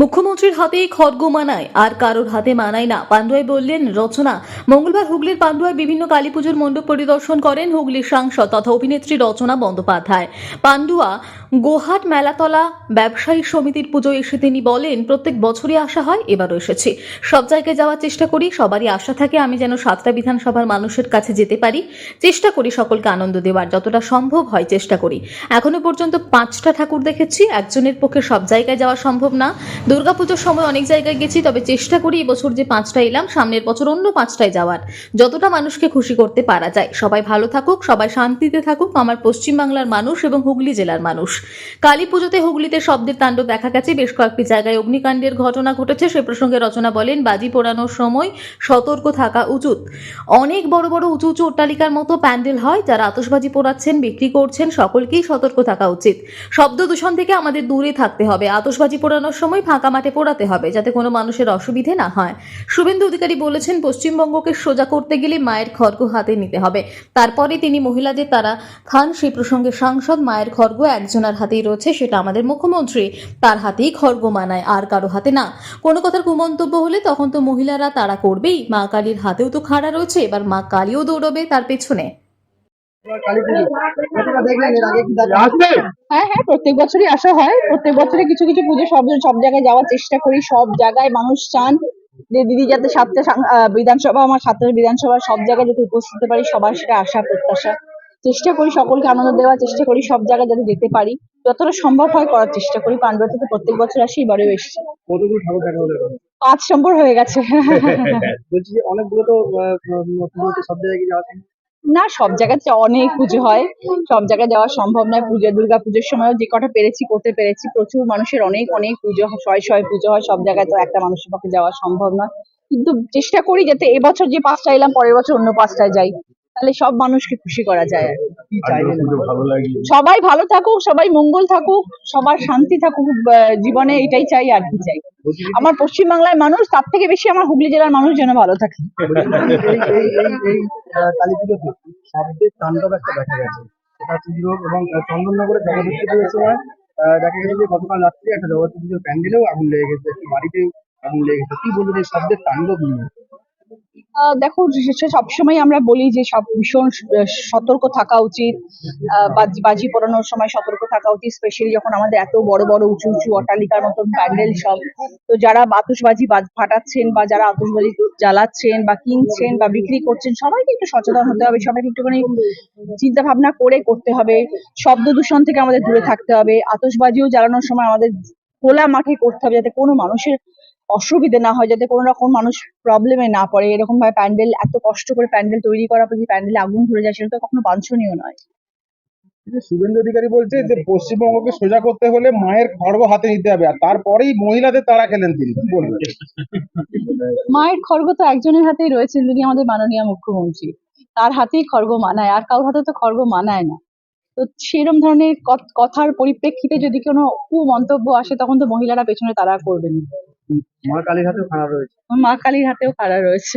মুখ্যমন্ত্রীর হাতেই খড়গ মানায়, আর কারোর হাতে মানায় না। পান্ডুয়ায় বললেন, রচনা। মঙ্গলবার হুগলির পান্ডুয়ায় বিভিন্ন কালীপুজোর মণ্ডপ পরিদর্শন করেন হুগলির সাংসদ তথা অভিনেত্রী রচনা বন্দ্যোপাধ্যায়। পান্ডুয়া গোহাট মেলাতলা ব্যবসায়ী সমিতির পুজোয় এসে তিনি বলেন, প্রত্যেক বছরই আসা হয়, এবারও এসেছি। সব জায়গায় যাওয়ার চেষ্টা করি, সবারই আশা থাকে আমি যেন সাতটা বিধানসভার মানুষের কাছে যেতে পারি। চেষ্টা করি সকলকে আনন্দ দেওয়ার, যতটা সম্ভব হয় চেষ্টা করি। এখনও পর্যন্ত পাঁচটা ঠাকুর দেখেছি, একজনের পক্ষে সব জায়গায় যাওয়া সম্ভব না। দুর্গাপুজোর সময় অনেক জায়গায় গেছি, তবে চেষ্টা করি এবছর যে পাঁচটা এলাম, সামনের বছর অন্য পাঁচটায় যাওয়ার। যতটা মানুষকে খুশি করতে পারা যায়, সবাই ভালো থাকুক, সবাই শান্তিতে থাকুক, আমার পশ্চিমবাংলার মানুষ এবং হুগলি জেলার মানুষ। কালী পুজোতে হুগলিতে শব্দের তাণ্ডব দেখা গেছে। বেশ কয়েকটি জায়গায় অগ্নিকাণ্ডের ঘটনা ঘটেছে। সে প্রসঙ্গে রচনা বলেন, বাজি পোড়ানোর সময় সতর্ক থাকা উচিত। অনেক বড় বড় উঁচু উঁচু অট্টালিকার মতো প্যান্ডেল হয়, যারা আতশবাজি পোড়াচ্ছেন, বিক্রি করছেন, সকলকেই সতর্ক থাকা উচিত। শব্দ দূষণ থেকে আমাদের দূরে থাকতে হবে। আতশবাজি পোড়ানোর সময় ফাঁকা মাঠে পোড়াতে হবে, যাতে কোনো মানুষের অসুবিধে না হয়। শুভেন্দু অধিকারী বলেছেন, পশ্চিমবঙ্গকে সোজা করতে গেলে মায়ের খড়গ হাতে নিতে হবে। তারপরে তিনি মহিলাদের তারা খান। সেই প্রসঙ্গে সাংসদ মায়ের খর্গ খড়গ একজনের হাতেই রয়েছে সেটা আমাদের মুখ্যমন্ত্রী। তার হাতেই খড়গ মানায়, আর কারও হাতে না। কোনো কথার কুমন্তব্য হলে তখন তো মহিলারা তারা করবেই। মা কালীর হাতেও তো খাড়া রয়েছে, এবার মা কালীও দৌড়বে তার পেছনে। হ্যাঁ হ্যাঁ প্রত্যেক বছরই আসা হয়। প্রত্যেক বছরই কিছু কিছু পুজো সব সব জায়গায় যাওয়ার চেষ্টা করি। সব জায়গায় মানুষ চান যে দিদি যাতে সাতটা বিধানসভা, আমার সাতটা বিধানসভা সব জায়গায় যাতে উপস্থিত পারি, সবার সেটা আশা, প্রত্যাশা। চেষ্টা করি সকলকে আনন্দ দেওয়ার চেষ্টা করি সব জায়গায় যাতে যেতে পারি। যতটা সম্ভব হয় করার চেষ্টা করি। পান্ডুয়া থেকে প্রত্যেক বছর আসি এবারেও এসেছি। কতগুলো ঠাকুর দেখা হলো? পাঁচ নম্বর হয়ে গেছে। বলছি যে অনেকগুলো তো সব জায়গায় যাওয়া না সব জায়গাতে অনেক পুজো হয়। সব জায়গায় যাওয়া সম্ভব নয়। পুজো দুর্গা পুজোর সময়ও যে কটা পেরেছি করতে পেরেছি। প্রচুর মানুষের অনেক অনেক পুজো হয় শয় শয় পুজো হয়। সব জায়গায় তো একটা মানুষের পক্ষে যাওয়া সম্ভব নয়। কিন্তু চেষ্টা করি যাতে এবছর যে পাঁচটা এলাম পরের বছর অন্য পাঁচটায় যাই। তাহলে সব মানুষকে খুশি করা যায় আর কি। কি সবাই ভালো থাকুক সবাই মঙ্গল থাকুক সবার শান্তি থাকুক জীবনে এটাই চাই আর কি চাই আমার পশ্চিমবাংলার মানুষ তার থেকে বেশি আমার হুগলি জেলার মানুষ যেন ভালো থাকে এবং আহ, চন্দননগরে জগদ্ধাত্রী পুজোর সময় দেখা গেছে যে গতকাল রাত্রে একটা জগদ্ধাত্রী পুজোর প্যান্ডেলেও আগুন লেগে গেছে একটি বাড়িতে আগুন লেগে গেছে কি বলবেন এই শব্দের তাণ্ডব নিয়ে দেখো সবসময় আমরা বলি যে সব ভীষণ সতর্ক থাকা উচিত। বাজি পোড়ানোর সময় সতর্ক থাকা উচিত স্পেশালি যখন আমাদের এত বড় বড়, উঁচু উঁচু অট্টালিকার মতন প্যান্ডেল সব। তো যারা আতশবাজি বাজ- ফাটাচ্ছেন বা যারা আতশবাজি জ্বালাচ্ছেন বা কিনছেন বা বিক্রি করছেন, সবাইকে একটু সচেতন হতে হবে, সবাইকে একটুখানি চিন্তা ভাবনা করে করতে হবে। শব্দ দূষণ থেকে আমাদের দূরে থাকতে হবে। আতসবাজিও জ্বালানোর সময় আমাদের খোলা মাঠে করতে হবে, যাতে কোনো মানুষের অসুবিধে না হয় যাতে কোনো রকম মানুষ প্রবলেমে না পড়ে। এরকম ভাবে প্যান্ডেল এত কষ্ট করে প্যান্ডেল তৈরি করার পর যদি প্যান্ডেলে আগুন ধরে যায় সেটা তো কখনো বাঞ্ছনীয় নয়। শুভেন্দু অধিকারী বলছে যে পশ্চিমবঙ্গকে সোজা করতে হলে মায়ের খড়গ হাতে নিতে হবে। আর তারপরেই মহিলাদের তারা খেলেন তিনি। বলবেন? মায়ের খড়গ তো একজনের হাতেই রয়েছে যিনি আমাদের মাননীয় মুখ্যমন্ত্রী। তার হাতেই খড়গ মানায় আর কারোর হাতে তো খড়গ মানায় না। তো সেরকম ধরনের কথ- কথার পরিপ্রেক্ষিতে যদি কোনো কু মন্তব্য আসে তখন তো মহিলারা পেছনে তারা করবেন মা কালীর হাতেও খারাপ রয়েছে। মা কালীর হাতেও খাড়া রয়েছে।